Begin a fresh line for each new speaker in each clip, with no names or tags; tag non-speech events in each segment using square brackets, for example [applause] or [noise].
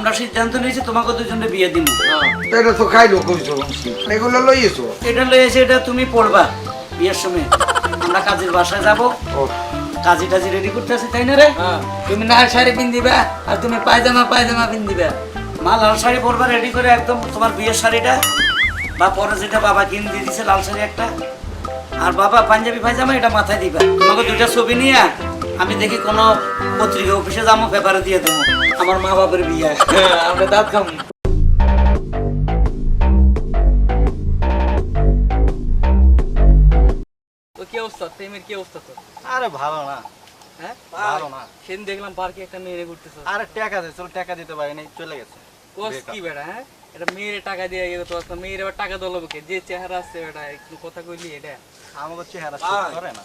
আমরা সিদ্ধান্ত নিয়েছি তোমাকে দুজনে বিয়ে দিব।
তো এটা তো খাইলো কইছো। এগুলো লইয়েছো?
এটা লয়েছে এটা তুমি পড়বা বিয়ের সময়। আমরা কাজের বাসায় যাব। কাজী টাজি রেডি করতে আছি তাই না রে?
তুমি লাল শাড়ি পিন্দিবা আর তুমি পায়জামা পায়জামা পিন্দিবা
মা লাল শাড়ি পরবা রেডি করে একদম তোমার বিয়ের শাড়িটা। বা পরে যেটা বাবা কিনে দিয়ে দিছে লাল শাড়ি একটা। আর বাবা পাঞ্জাবি পায়জামা এটা মাথায় দিবা। তোমাকে দুইটা ছবি নিয়ে আমি দেখি কোনো পত্রিকা অফিসে যাব পেপারে দিয়ে দেবো। আমার মা বাবার বিয়ে।
আমরা দাঁত তো কি অবস্থা? প্রেমের কি অবস্থা তো
আরে ভালো না।
হ্যাঁ?
ভালো না।
সেদিন দেখলাম পার্কে একটা মেয়ে ঘুরতেছ।
আরে টাকা দে চল টাকা দিতে পারি নাই চলে গেছে।
কোস কি বেড়া হ্যাঁ? এটা মেয়ের টাকা দিয়ে গেল তো একটা মেয়ের আবার টাকা দলবে কে? যে চেহারা আছে বেটা একটু কথা কইলি এটা।
আমাকে চেহারা করে না।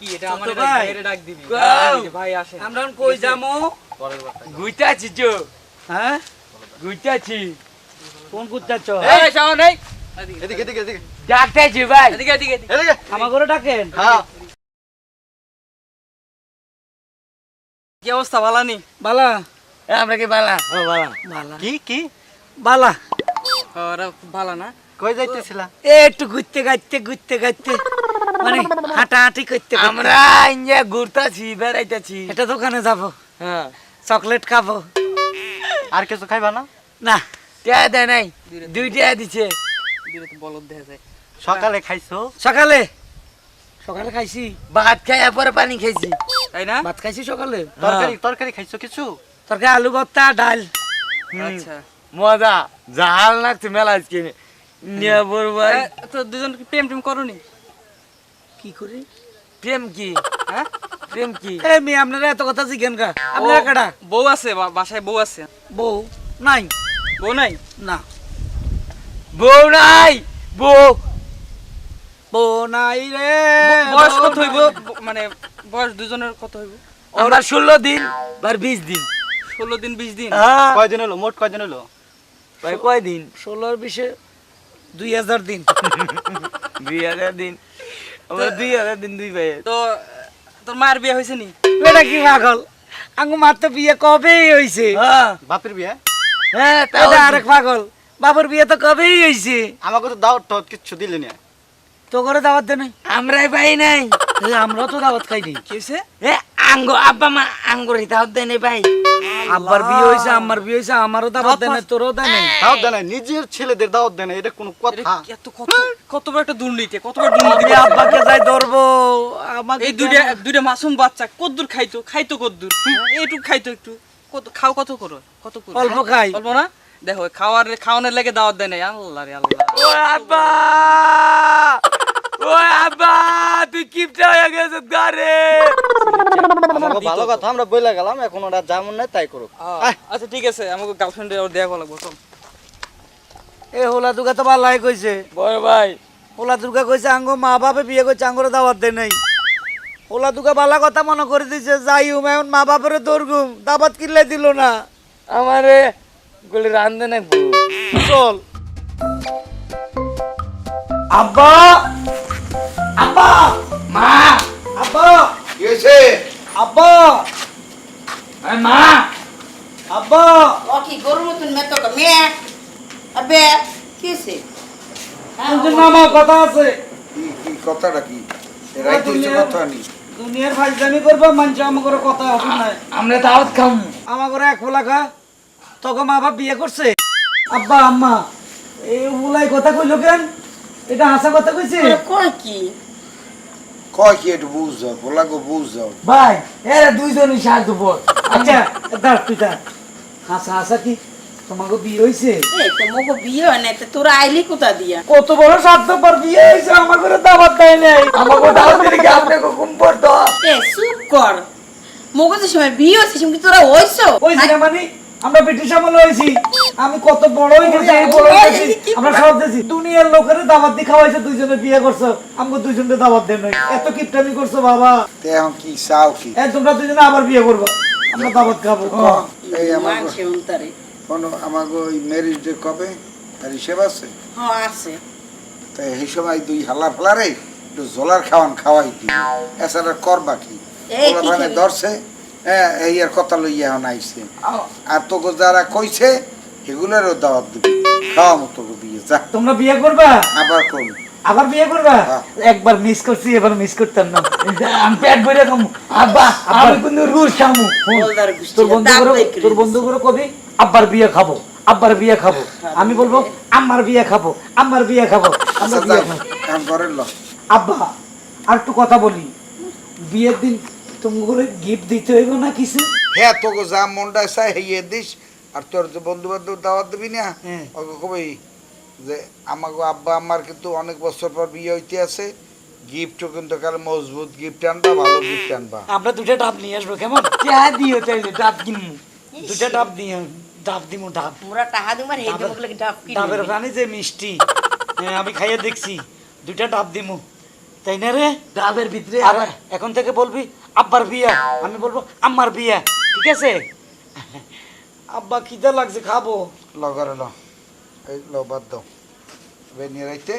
কি? এটা আমার
ভাই।
ডাক দিবি। ভাই আসেন
আমরা কই যাব
পরের বার টাকা।
গুইতাছি তো
হ্যাঁ?
গুইতাছি
কোন কুত্তাচ্ছ
এই শাওন এই।
এদিকে এদিকে এদিকে
ডাকতেছি ভাই। এদিকে এদিকে এদিকে।
আমার ঘরে ডাকেন।
হ্যাঁ।
কি অবস্থা ভালো নি
বালা
আমরা কি বালা?
ও বাবা
বালা।
কি কি?
বালা।
ওরা খুব ভালো না।
কই যাইতেছিলা?
এ একটু ঘুরতে গাইতে ঘুরতে গাইতে মানে হাঁটাহাঁটি করতে।
আমরা ইঞ্জা ঘুরতাছি বেড়াইতাছি।
এটা দোকানে যাব।
হ্যাঁ।
চকলেট খাব।
আর কিছু খাইবা না?
না।
টিয়া দেয় নাই। দুই টিয়া দিছে। বলদ দেখা যায়।
সকালে খাইছো?
সকালে। সকালে খাইছি।
ভাত খাই পরে পানি খাইছি। তাই না?
ভাত খাইছি সকালে।
তরকারি তরকারি খাইছো কিছু?
তরকারি আলু ভর্তা ডাল।
আচ্ছা।
মজা জাহাল লাগছে মেলা আজকে। নিয়ে ভাই
তো দুজন কি প্রেম টেম করনি?
কি করি?
প্রেম কি?
হ্যাঁ?
প্রেম কি?
এ মি আপনারা এত কথা জিজ্ঞেন কা আপনারা কাটা
বউ আছে বাসায় বউ আছে।
বউ নাই।
বউ নাই?
না।
বউ নাই! বউ!
বউ নাই রে।
বয়স কত হইব? মানে বয়স দুজনের কত হইব?
আমরা ষোলো দিন বার বিশ দিন।
ষোলো দিন বিশ দিন?
হ্যাঁ।
কয়দিন হলো? মোট কয়দিন হলো?
ভাই কয় দিন
ষোলোর বিশে দুই হাজার দিন। [laughs]
দুই হাজার দিন। আমরা দুই হাজার দিন দুই ভাই
তো তোর মায়ের বিয়ে হয়েছে নি?
এটা কি পাগল? আঙ্গু মার তো বিয়ে কবেই হইছে
হ্যাঁ।
বাপের বিয়ে?
হ্যাঁ
এটা আরেক পাগল। বাবুর বিয়ে তো কবেই হইছে
আমাকে তো দাও তো কিচ্ছু দিলি না।
তো করে দাওয়াত দেন
আমরাই পাই নাই।
আমরাও তো দাওয়াত খাইনি
কি হয়েছে
এ আঙ্গ আব্বা মা আঙ্গুর হিতাও দেয় নাই ভাই।
আব্বার বিয়ে হইছে আমার বিয়ে হইছে আমারও দাওয়াত দেন তোরও দেন
দাওয়াত দেয় না নিজের ছেলেদের দাওয়াত দেয় না এটা কোনো কথা।
এত কত কত বড় একটা দুর্নীতি কত বড় দুর্নীতি
আমি আব্বাকে যাই ধরবো আমাকে
এই দুইটা দুইটা মাসুম বাচ্চা কদ্দুর খাইতো খাইতো কদ্দুর। এইটুকু খাইতো একটু। কত খাও কত করো কত করো
অল্প খাই।
অল্প না? দেখো খাওয়ার খাওয়ানোর লেগে দাওয়াত দেয় নাই আল্লাহ রে আল্লাহ।
ও আব্বা! ও আব্বা তুই কিপটা হয়ে গেছিস গারে
আমাকে ভালো কথা আমরা বইলা গেলাম এখন ওরা যেমন নেয় তাই করুক।
আচ্ছা ঠিক আছে আমাকে গার্লফ্রেন্ডে ওর দেখা লাগবো চল।
এ হোলা দুর্গা তো ভালাই কইছে।
বড় ভাই।
হোলা দুর্গা কইছে আঙ্গ মা বাপে বিয়ে করছে আঙ্গরে দাওয়াত দেয় নাই। হোলা দুর্গা বালা কথা মনে করে দিছে যাই হুম এখন মা বাপের দৌড়গুম দাবাত কিনলে দিল না।
আমারে গুলি রান্ধে না
চল। আব্বা! আব্বা!
মা!
আব্বা!
কি হয়েছে?
আব্বা!
আরে মা!
আব্বা!
ওকে গরুর মতন মেতো মেয়ে? আবে কিসে
তোর নামা কথা আছে।
কি কি কথাটা কি? রাইতে হচ্ছে কথা নি।
দুনিয়ার ফাইজদামি করবা মানছে আমার কথা হবে না
আমরা দাওয়াত খাম।
আমার ঘরে এক হোলা খা। তোকে মা বাপ বিয়ে করছে? আব্বা আম্মা এই হুলাই কথা কইলো কেন? এটা হাসা কথা কইছে?
কয় কি?
কয় কি একটু বুঝ বলা গো বুঝ।
ভাই এরা দুইজনই সাহায্য বল।
আচ্ছা দাঁড় তুই দাঁড়। হাসা হাসা কি? তোমাকে বিয়ে হইছে?
এই তো মগো বিয়ে হয় না তো তোরা আইলি কোথা দিয়া?
কত বড় স্বার্থপর বিয়ে হয়েছে আমার ঘরে দাবাত দেয় নাই।
আমাকে দাওয়াত দিলে কি আপনাকে ঘুম পড়তো?
এ চুপ কর। মগো যে সময় বিয়ে হয়েছে সেমনি তোরা হইছো?
ওই যে মানে আমরা ব্রিটিশ আমলে হয়েছি আমি কত বড় হয়ে গেছি এই বড় হয়ে গেছি আমরা সব দিয়েছি। দুনিয়ার লোকের দাবাত দিয়ে খাওয়াইছে দুইজনে বিয়ে করছ। আমাকে দুইজনে দাবাত দেন নাই। এত কিপটামি করছ বাবা।
তে এখন কি চাও কি?
এ তোমরা দুজনে আবার বিয়ে করব। আমরা দাবাত খাব।
এই আমার কোনো আমাকে ওই ম্যারেজ ডে কবে? তার হিসেব আছে?
হ্যাঁ আছে।
তাই এই সময় দুই হালা ফালা রে একটু জোলার খাওয়ান খাওয়াই দিই। এছাড়া করবা কি?
কি
ধরছে হ্যাঁ এই আর কথা লইয়া এখন আইছে। আর তোকে যারা কইছে এগুলোরও দাওয়াত দিবি খাওয়া মতো বিয়ে যা।
তোমরা বিয়ে করবা?
আবার কোন
আবার বিয়ে করবা?
হ্যাঁ।
একবার মিস করছি এবার মিস করতাম না। আমি পেট ভরে খামু। আব্বা আমি কিন্তু রুশ খামু। তোর বন্ধু করে তোর বন্ধু করে কবি আব্বার বিয়ে খাব আব্বার বিয়ে খাব। আমি বলব আম্মার বিয়ে খাব আম্মার বিয়ে খাব আমরা
আচ্ছা,
বিয়ে খাব।
লো
আব্বা আর একটু কথা বলি। বিয়ের দিন তুমি করে গিফট দিতে হইব না কিছু?
হ্যাঁ তোকে যা মনটা চাই হেয়ে দিস। আর তোর যে বন্ধু বান্ধব দাওয়াত দিবি না
হ্যাঁ।
ওকে কবি যে আমাকে আব্বা আমার কিন্তু অনেক বছর পর বিয়ে হইতে আছে গিফটও কিন্তু কাল মজবুত গিফট আনবা ভালো গিফট আনবা।
আমরা দুটা ডাব নিয়ে আসব কেমন? চা দিও তাইলে ডাব কিনবো দুটা ডাব দিয়ে ডাব দিমু ডাব।
মোরা টাহা দিমার হেই
ডাবের-
দেমুক লাগি ডাব কি
ডাবের প্রাণী যে মিষ্টি হ্যাঁ, আমি খাইয়ে দেখছি। দুইটা ডাব দিমু। তাই না রে? ডাবের ভিতরে আর এখন থেকে বলবি আব্বার বিয়া। আমি বলব আম্মার বিয়া। ঠিক আছে? আব্বা খিদে লাগছে খাব।
ল ঘরে ল। এই ল বাদ দাও এবার নিয়ে রাইতে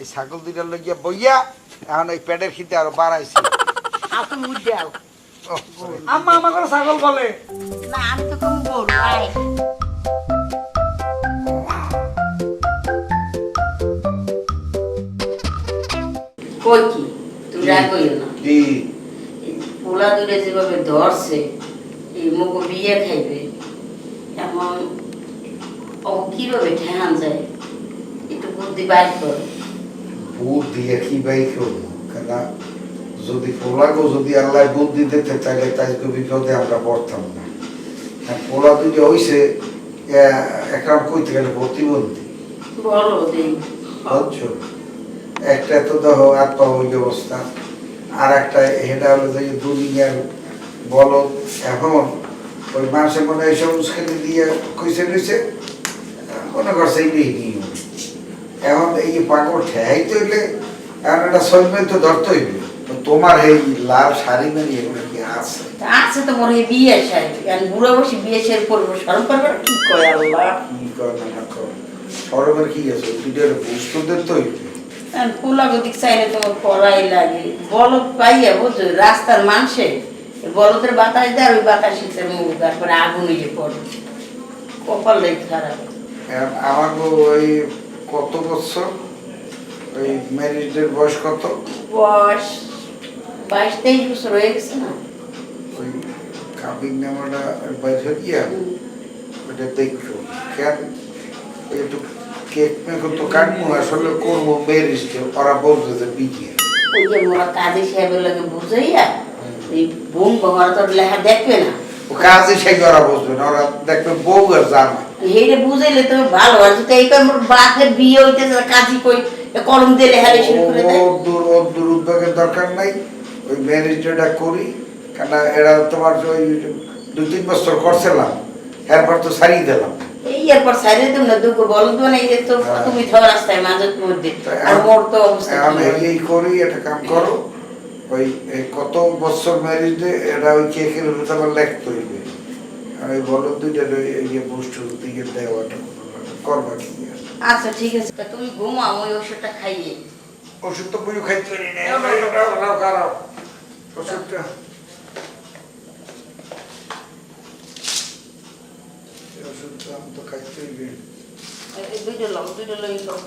এই ছাগল দুইটার লইয়া বইয়া এখন এই পেটের খিদে আরও বাড়াইছে
তুমি উঠ দাও
আম্মা আমাকে ছাগল বলে
না আমি তো কম গরু আয় কই কি? তুমি রাগ কইও না। এই পোলা দূরে যেভাবে ধরছে এই মুখ বিয়ে খাইবে কীভাবে ঠেহান যায়? একটু বুদ্ধি বাইর কর।
বুধ দিয়ে কি বাই করব কেন যদি পোলাগো যদি আল্লাহ বুদ্ধি দিতে চাইলে তাই বিপদে আমরা পড়তাম না। আর পোলা দুটো হইছে একটা কইতে গেলে প্রতিবন্ধী বুঝছ? একটা তো দেখো ওই অবস্থা আর একটা হেডা হলো যে দুনিয়ার বলো এখন ওই মানুষের মনে হয় সবুজ খেলে দিয়ে কইসে কইসে মনে করছে এখন এই যে ঠেহাইতে হইলে এখন সৈন্য তো ধরতে হইবে। তোমার এই লাল শাড়ি মানে এগুলো কি আছে?
আছে তো মনে হয় বিয়ে শাড়ি। বুড়ো বসে বিয়ে শাড়ি পরবো সরম করবে কি কয় আল্লাহ?
কি কর না সরমের কি আছে? দুটোর বুঝতে দিতে হইবে।
আর পোলা চাইলে তোমার পড়াই লাগে। বলদ পাইয়া বুঝছ রাস্তার মানুষে। বলদের বাতাস দেয় ওই বাতাসের মুখ তারপরে আগুন ইয়ে পড়ে। কপাল খারাপ।
আমার ওই কত বছর? ওই ম্যারিজের বয়স কত?
বয়স বাইশ তেইশ বছর হয়ে গেছে না।
ওই কাবিন নামাটা বাইরে গিয়া ওটা দেখছ। কেন? একটু কেক মেকো তো কাটবো আসলে করব ম্যারিজকে ওরা বলছে যে বিয়ে।
ওই যে মোরা কাজী সাহেবের লাগে বুঝাইয়া এই বোন বাবার লেখা দেখবে না।
কাজে সেই ওরা বসবে না ওরা দেখবে বউ আর
হেরে বুঝাইলে তুমি ভালো আর যদি এই কয় মোর বিয়ে হইতেছে কাজী কই কলম দিয়ে লেখালে শুরু করে দেয়
দূর দূর উদ্যোগের দরকার নাই ওই ম্যারিজটা করি কেন এরা তোমার ওই দু তিন বছর করছিলাম এরপর তো সারিয়ে দিলাম
এই এরপর তুমি না দুঃখ বলো তো না এই যে তো। তুমি ধর রাস্তায় মাঝের মধ্যে আর মোর তো অবস্থা হবে?
এই করি একটা কাম করো ওই কত বছর ম্যারিজে এটা ওই কেকের উপরে আবার লেখতে হইবে আর ওই বলো দুইটা ওই যে বুস্টু দিকে দেওয়াটা করবা কি
আচ্ছা ঠিক আছে। তুমি ঘুমাও ওই ওষুধটা খাইয়ে
ওষুধ তো বুঝু খাইতে পারি না। খারাপ ওষুধটা। ওষুধটা আমি তো খাইতে হইবে
দুইটা লও দুইটা লই লও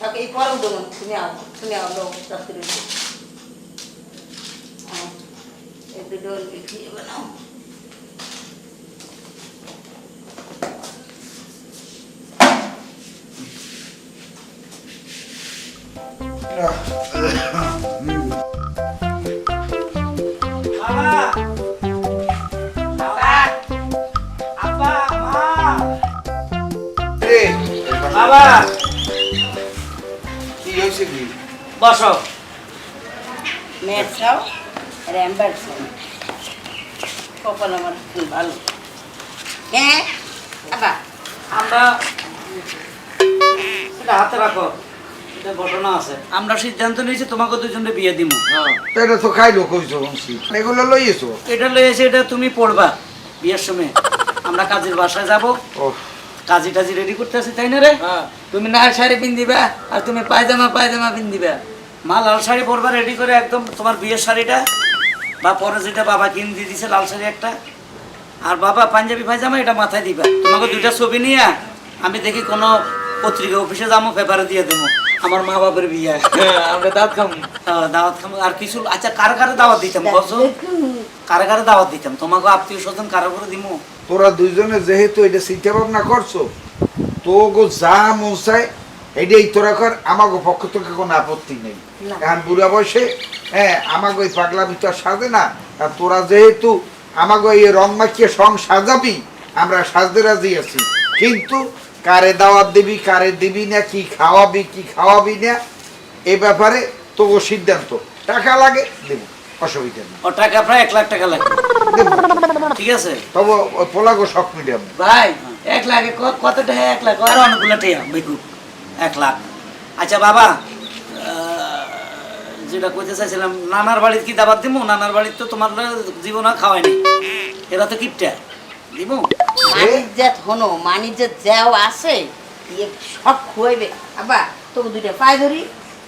আও ওকে এই পরম দেবো তুমি আও তুমি আও লও রাত্রি এই দুটো লিখিয়ে বানাও
বাবা বাবা আব্বা মা
রে,
বাবা
কি
বসো।
অ্যাম্বার চাও কপাল আমার ভালো। হ্যাঁ? আবা।
আমরা এটা হাতে রাখো। এটা ঘটনা আছে। আমরা সিদ্ধান্ত নিয়েছি তোমাকে দুজনে বিয়ে দিব
তা এটা তো খাইলো কইছো বংশী। এগুলো লইয়েছো?
এটা এসে এটা তুমি পড়বা। বিয়ের সময়। আমরা কাজের বাসায় যাব।
ও
কাজী টাজি রেডি করতে আছি তাই না রে? তুমি না শাড়ি পিন্দিবা আর তুমি পায়জামা পায়জামা পিন্দিবা মা লাল শাড়ি পরবা রেডি করে একদম তোমার বিয়ের শাড়িটা বা পরে যেটা বাবা কিনে দিয়ে দিছে লাল শাড়ি একটা। আর বাবা পাঞ্জাবি পায়জামা এটা মাথায় দিবা। তোমাকে দুইটা ছবি নিয়ে আমি দেখি কোনো পত্রিকা অফিসে যাব পেপারে দিয়ে দেবো। আমার মা বাবার বিয়ে।
আমরা দাঁত খাম
দাওয়াত খাব। আর কিছু আচ্ছা কার কারে দাওয়াত দিতাম? বলছো কারে কারে দাওয়াত দিতাম? তোমাকে আত্মীয় স্বজন কারও করে দিমু?
তোরা দুইজনে যেহেতু এটা চিন্তা ভাবনা করছ তো গো যা মন চায় এটাই তোরা কর আমাকে পক্ষ থেকে কোনো আপত্তি নেই। এখন বুড়া বয়সে হ্যাঁ আমাকে ওই পাগলা ভিতর সাজে না। আর তোরা যেহেতু আমাকে এই রং মাখিয়ে সং সাজাবি আমরা সাজতে রাজি আছি। কিন্তু কারে দাওয়াত দিবি কারে দিবি না কি খাওয়াবি কি খাওয়াবি না এ ব্যাপারে তবু সিদ্ধান্ত। টাকা লাগে দেব। অসুবিধা নেই
ও টাকা প্রায় এক লাখ টাকা লাগবে। ঠিক আছে?
তবু পোলাগো শখ মিডিয়াম
ভাই এক লাখে ক- কত টাকা এক লাখ? আর অনেকগুলো টাকা বেকু এক লাখ। আচ্ছা বাবা যেটা কইতে চাইছিলাম নানার বাড়ির কি দাবার দিমু? নানার বাড়ির তো তোমার জীবন আর খাওয়ায়নি এরা তো কিপটা। দিমু?
মানিজ্জাত হনো মানিজ্জাত যাও আছে ইয়ে সব খুয়াইবে। আবার তোকে দুইটা পায়ে ধরি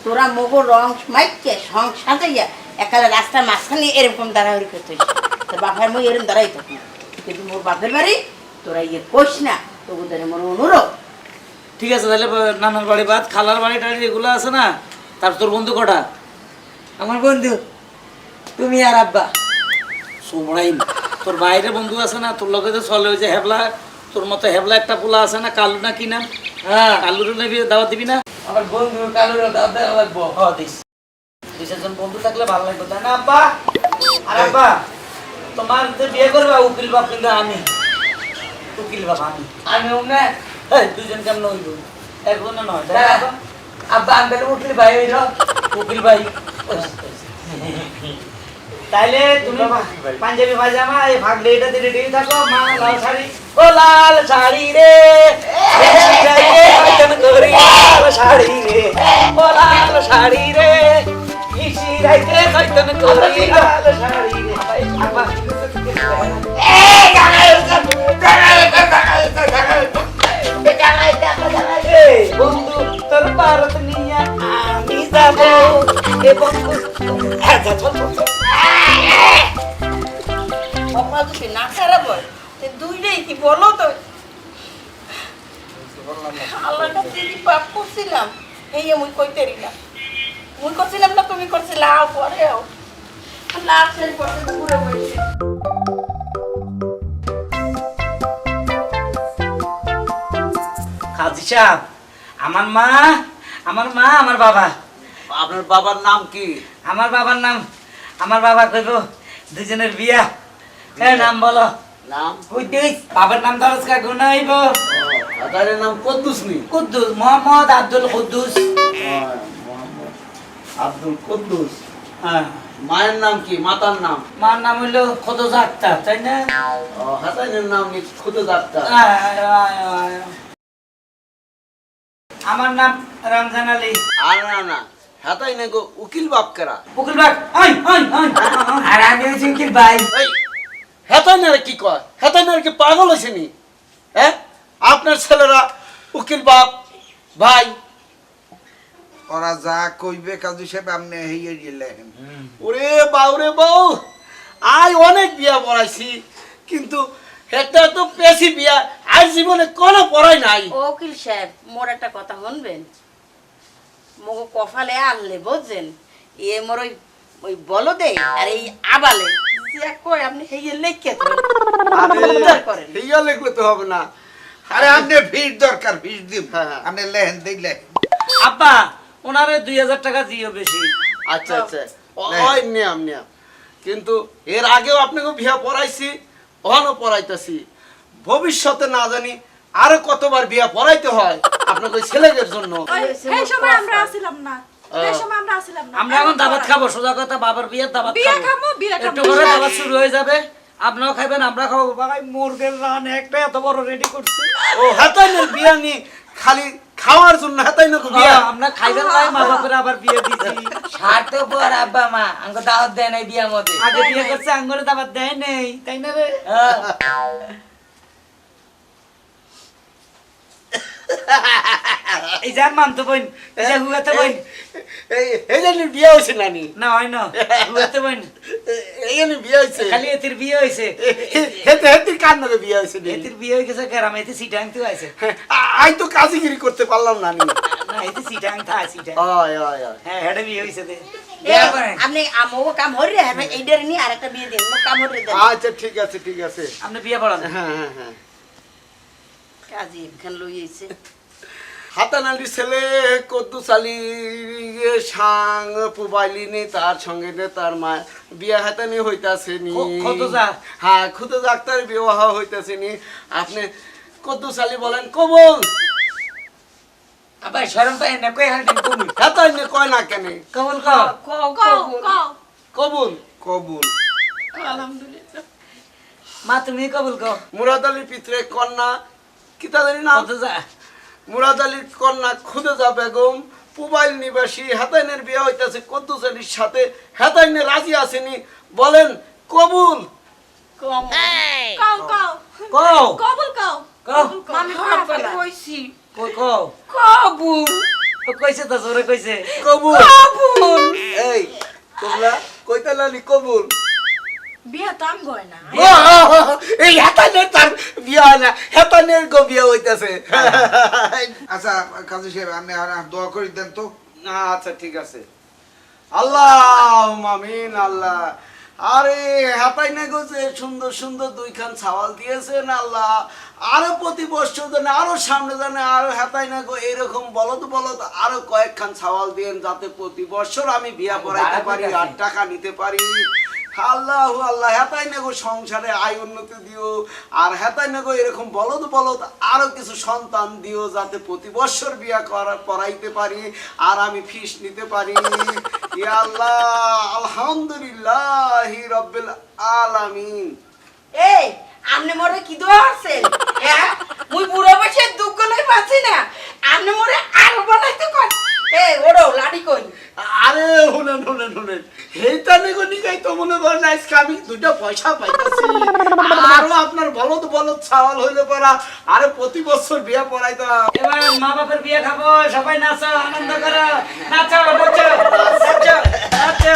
তোরা মগো রং মাইকে সং সাজাইয়া একালে রাস্তার মাঝখানে এরকম দাঁড়াহড়ি করতে তোর বাপের মই এরকম দাঁড়াই থাকি কিন্তু মোর বাপের বাড়ি তোরা ইয়ে কইস না তবু ধরে মোর অনুরোধ।
ঠিক আছে তাহলে নানার বাড়ি বাদ খালার বাড়ি টাড়ি এগুলো আছে না? তার তোর বন্ধু কটা?
আমার বন্ধু তুমি আর আব্বা।
সোমড়াই তোর বাইরে বন্ধু আছে না? তোর লগে যে চলে ওই যে হেবলা তোর মতো হেবলা একটা পোলা আছে না কালু না কি নাম?
হ্যাঁ।
কালুর নেবি দাওয়াত দিবি না?
আমার বন্ধু কালুর দাঁত দেওয়া লাগবো।
হ দিস। দুই চারজন বন্ধু থাকলে ভালো লাগবে তাই না আব্বা? আর আব্বা তোমার যে বিয়ে করবে উকিল বাপ কিন্তু আমি। উকিল বাপ আমি।
আমি ওমনে
এই দুজন কেমন হইব? একজনে নয় তাই না আব্বা?
আব্বা আঙ্কেল উঠলি ভাই হইল।
উকিল ভাই। তাইলে তুমি পাঞ্জাবি পায়জামা এই ভাগলে এটা দিয়ে রেডি থাকো মা লাল শাড়ি। ও লাল শাড়ি রে। শাড়ি রে। ও লাল শাড়ি রে। বন্ধু তোর ভারত নিয়ে আমি যাব। এ বন্ধু। চল চল, চল।
কপাল না খারাপ হয় দুইটাই কি বলো তো? আল্লাহর কাছে কি পাপ করছিলাম এই মুই কইতে না। মুই করছিলাম না তুমি করছিলে আও পরে আও। লাভ ছেড়ে ঘুরে বসে
কাজী সাহেব আমার মা আমার মা আমার বাবা।
আপনার বাবার নাম কি?
আমার বাবার নাম আমার বাবা কইব দুজনের বিয়া। এ নাম বলো।
নাম?
কুদ্দুস বাবার নাম দরজ কা গুণ হইব।
দাদারের নাম কদ্দুস নি?
কুদ্দুস মোহাম্মদ আব্দুল কুদ্দুস।
আব্দুল কদ্দুস।
হ্যাঁ
মায়ের নাম কি? মাতার নাম?
মার নাম হইল খোদজ আক্তার তাই না?
হাসানের নাম কি? খুদ ডাক্তার
আয়, আয়, আয়, আয়। আমার নাম রমজান আলী।
আর না না। হাতাই না গো উকিল বাপ কেরা?
উকিল বাগ আই আই আই
আর আমি হচ্ছি উকিল ভাই।
হেতাই না কি কয়? হেতাই না কি পাগল হয়েছে নি? হ্যাঁ? আপনার ছেলেরা উকিল বাপ ভাই
ওরা যা কইবে কাজু সাহেব আপনি হইয়ে গেলেন
ওরে বাউরে বউ আই অনেক বিয়া পড়াইছি কিন্তু একটা তো পেশি বিয়া আজ জীবনে কোনো পড়াই নাই।
ও উকিল সাহেব মোর একটা কথা শুনবেন? মগো কপালে আনলে বুঝছেন? এ মোর ওই ওই বলদে আর এই আবালে যে কয় আপনি হেয়ে লেখকে করেন।
হিয়া লিখলে তো হবে না।
আরে আপনি ফিস দরকার ফিস দিব
হ্যাঁ।
আপনি লেহেন দিলে
আব্বা ওনারে দুই হাজার টাকা দিও বেশি।
আচ্ছা আচ্ছা। ওই নিয়ম নিয়ম। কিন্তু এর আগেও আপনাকে বিয়া পড়াইছি অহনও পড়াইতেছি। ভবিষ্যতে না জানি আরও কতবার বিয়া পড়াইতে হয় আপনাকে ওই ছেলেদের জন্য।
সেই সময় আমরা আসিলাম না। আমরা আসিলাম না।
আমরা এখন দাবাত খাব সোজা কথা বাবার বিয়ের দাবাত
বিয়ে
খাব।
খাব, বিয়ে খাব।
একটু করে দাবাত শুরু হয়ে যাবে। আপনারাও খাইবেন আমরা খাব। ভাই মুরগের রান একটা এত বড় রেডি করছে।
ও হাতাইনের বিয়া নি খালি খাওয়ার জন্য হেতাই না
বিয়া আমরা খাইবেন তাই মা বাপের আবার বিয়ে দিছি।
স্বার্থপর আব্বা মা। আঙ্গ দাওয়াত দেয় নাই বিয়া মধ্যে।
আগে বিয়ে করছে আঙ্গুরে দাওয়াত দেয় নাই তাই না রে?
হ্যাঁ। [laughs]
এই যার মানতো বোন এই যে হুয়াতে বোন।
এই এই জন্য বিয়ে হয়েছে নানি।
না হয় না হুয়াতে বোন।
এই জন্য বিয়ে হয়েছে।
খালি এতির বিয়ে হয়েছে।
হেতে হেতে কান্নারে বিয়ে হয়েছে নি।
এতির বিয়ে হয়ে গেছে গ্রামে এতে সিটাং তো আছে।
আই তো কাজিগিরি করতে পারলাম না নি
না এতে সিটাং থা সিটাং। হ্যাঁ হেডে বিয়ে হয়েছে দে
আপনি কাম হরি রে হ্যাঁ এইটার নিয়ে আরেকটা বিয়ে দিন কাম হরি
আচ্ছা ঠিক আছে ঠিক আছে।
আপনি বিয়ে পড়ান।
হ্যাঁ হ্যাঁ হ্যাঁ।
কাজী এখান লই আইছে
হাতানালি ছেলে কদ্দুস আলী সাং পুবাইলিনি তার সঙ্গে নে তার মা বিয়া হাতানি হইতাছে নি হ্যাঁ খুদে ডাক্তার বিবাহ হইতাছে নি আপনি কদ্দুস আলী বলেন কবুল!
আবার শরম পাই না কই হাল দিন কবুল?
হেতাই নে কয় না কেন।
কবুল কও।
কবুল কবুল।
আলহামদুলিল্লাহ।
মা তুমি কবুল কও।
মুরাদ আলীর পিতরে কন্যা কি তাদের নাম?
কত যা
মুরাদ আলীর কন্যা খুদেজা বেগম পুবাইল নিবাসী হেতাইনের বিয়ে হইতাছে কদ্দুস আলীর সাথে। হেতাইনে রাজি আসেনি। বলেন কবুল?
কবুল
কইছি
কই কও
কবুল।
কইছে তো জোরে কইছে।
কবুল।
কবুল।
এই তোমরা কইতালানি কবুল।
বিয়া তো আমি গয় না।
এই হেতাইনের তার বিয়ে হয় না হেতাইনের গো বিয়ে হইতাছে।
আচ্ছা কাজী সাহেব আপনি দোয়া করে দেন তো।
আচ্ছা ঠিক আছে। আল্লাহ আমিন আল্লাহ। আরে হাতাই না গো সুন্দর সুন্দর দুইখান ছাওয়াল দিয়েছেন আল্লাহ। আরও প্রতি বছর জানে আরও সামনে জানে আরও হাতাই না গো এরকম বলদ বলদ আরও কয়েকখান ছাওয়াল দিয়েন যাতে প্রতি বছর আমি বিয়া পড়াইতে পারি আর টাকা নিতে পারি। আল্লাহ আল্লাহ, হেতাই না গো সংসারে আয় উন্নতি দিও। আর হেতাই না গো এরকম বলদ বলদ আরও কিছু সন্তান দিও যাতে প্রতি বছর বিয়া করা পড়াইতে পারি আর আমি ফিস নিতে পারি। ইয়া আল্লাহ, আলহামদুলিল্লাহ রব্বিল আলামিন।
এই, আপনি মরে কি দোয়া আছেন হ্যাঁ? মুই বুড়ো বসে দুঃখ লই পাচ্ছি না। আপনি মরে আর বানাইতে কই এই, ওড়ো, লাড়ি কই?
আরে হুনেন হুনেন হুনেন হেইতা নেগো নিগাই তো মনে করেন আজকে আমি দুটো পয়সা পাইতাছি। আরও আপনার বলদ বলদ ছাওয়াল হইলে পড়া আরে প্রতি বছর বিয়া তো
এবার মা বাবার বিয়ে খাব, সবাই নাচো আনন্দ করো। নাচো নাচো নাচো নাচো।